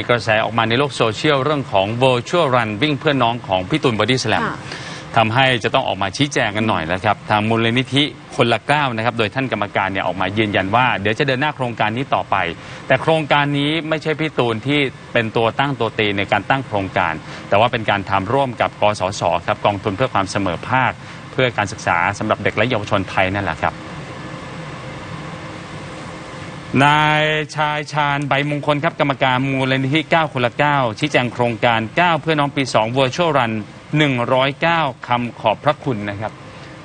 มีกระแสออกมาในโลกโซเชียลเรื่องของ virtual run วิ่งเพื่อนน้องของพี่ตูนบอดี้สแลมค่ะทำให้จะต้องออกมาชี้แจงกันหน่อยนะครับ ทางมูลนิธิคนละก้าวนะครับ โดยท่านกรรมการเนี่ยออกมายืนยันว่า เดี๋ยวจะเดินหน้าโครงการนี้ต่อไป แต่โครงการนี้ไม่ใช่พี่ตูนที่เป็นตัวตั้งตัวตีในการตั้งโครงการ แต่ว่าเป็นการทำร่วมกับกสศครับกองทุนเพื่อความเสมอภาค เพื่อการศึกษาสำหรับเด็กและเยาวชนไทยนั่นแหละครับ นายชายชาญใบมงคลครับกรรมการมูลนิธิ 9 คนละ 9 ชี้แจงโครงการ 9 เพื่อน้องปี 2 Virtual Run 109 คำขอบพระคุณนะครับ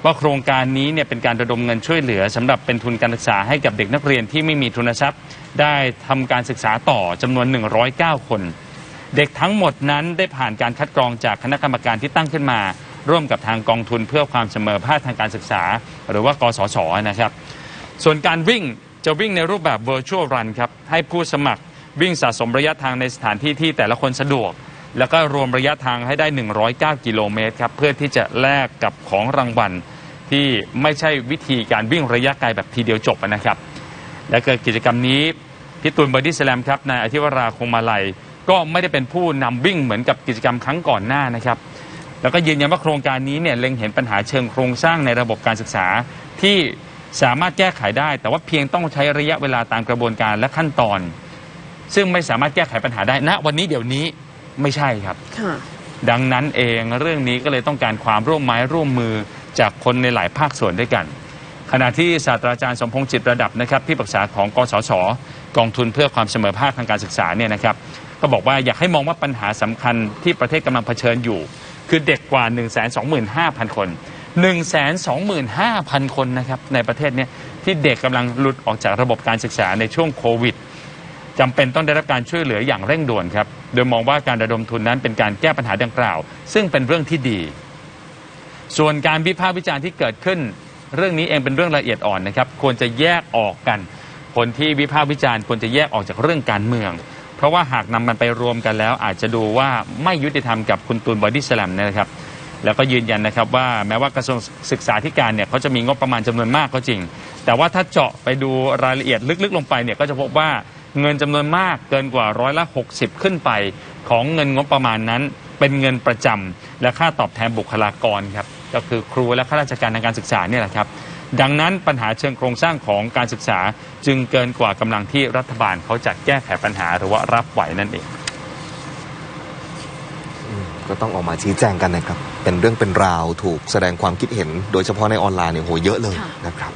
ว่าโครงการนี้เนี่ยเป็นการระดมเงินช่วยเหลือสำหรับเป็นทุนการศึกษาให้กับเด็กนักเรียนที่ไม่มีทุนทรัพย์ ได้ทำการศึกษาต่อจำนวน 109 คน เด็กทั้งหมดนั้นได้ผ่านการคัดกรองจากคณะกรรมการที่ตั้งขึ้นมา ร่วมกับทางกองทุนเพื่อความเสมอภาคทางการศึกษา หรือว่ากสศนะครับ ส่วนการวิ่ง จะวิ่งในรูปแบบ virtual run ครับให้ผู้สมัครวิ่งสะสมระยะทางในสถานที่ที่แต่ละคนสะดวก แล้วก็รวมระยะทางให้ได้ 109 กิโลเมตรครับเพื่อที่จะแลกกับของรางวัล ที่ไม่ใช่วิธีการวิ่งระยะไกลแบบทีเดียวจบนะครับ และเกิดกิจกรรมนี้พี่ตูนบอดี้สแลมครับนายอธิวราคงมาลัยก็ไม่ได้เป็นผู้นำวิ่งเหมือนกับกิจกรรมครั้งก่อนหน้านะครับ แล้วก็ยืนยันว่าโครงการนี้เนี่ยเล็งเห็นปัญหาเชิงโครงสร้างในระบบการศึกษาที่ สามารถแก้ไขได้ แต่ว่าเพียงต้องใช้ระยะเวลาตามกระบวนการและขั้นตอน ซึ่งไม่สามารถแก้ไขปัญหาได้ณวันนี้เดี๋ยวนี้ไม่ใช่ครับค่ะดังนั้นเองเรื่องนี้ก็เลยต้องการความร่วมไม้ร่วมมือจากคนในหลายภาคส่วนด้วยกัน ขณะที่ศาสตราจารย์สมพงษ์จิตระดับนะครับที่ปรึกษาของกสศกองทุนเพื่อความเสมอภาคทางการศึกษาเนี่ยนะครับ ก็บอกว่าอยากให้มองว่าปัญหาสำคัญที่ประเทศกำลังเผชิญอยู่ คือเด็กกว่า 1 2 5 0 0 0 คน 1 2 5 0 0 0 คนนะครับในประเทศเนี้ที่เด็กกำลังหลุดออกจากระบบการศึกษาในช่วงโควิดจำเป็นต้องได้รับการช่วยเหลืออย่างเร่งด่วนครับ โดยมองว่าการระดมทุนนั้นเป็นการแก้ปัญหาดังกล่าว ซึ่งเป็นเรื่องที่ดี ส่วนการวิพากษ์วิจารณ์ที่เกิดขึ้น เรื่องนี้เองเป็นเรื่องละเอียดอ่อนนะครับ ควรจะแยกออกกัน คนที่วิพากษ์วิจารณ์ควรจะแยกออกจากเรื่องการเมือง เพราะว่าหากนำมันไปรวมกันแล้ว อาจจะดูว่าไม่ยุติธรรมกับคุณตูนบอดี้สแลมนะครับ แล้วก็ยืนยันนะครับว่าแม้ว่ากระทรวงศึกษาธิการเนี่ยเขาจะมีงบประมาณจำนวนมากก็จริง แต่ว่าถ้าเจาะไปดูรายละเอียดลึกๆ ลงไปเนี่ยก็จะพบว่าเงินจำนวนมากเกินกว่าร้อยละ 60 ขึ้นไปของเงินงบประมาณนั้น เป็นเงินประจำและค่าตอบแทนบุคลากรครับก็คือครูและข้าราชการทางการศึกษาเนี่ยแหละครับ ดังนั้นปัญหาเชิงโครงสร้างของการศึกษาจึงเกินกว่ากำลังที่รัฐบาลเขาจะแก้ไขปัญหาหรือว่ารับไหวนั่นเอง ก็ต้องออกมาชี้แจงกันนะครับ เป็นเรื่องเป็นราวถูกแสดงความคิดเห็น โดยเฉพาะในออนไลน์เนี่ยโหเยอะเลยค่ะนะครับ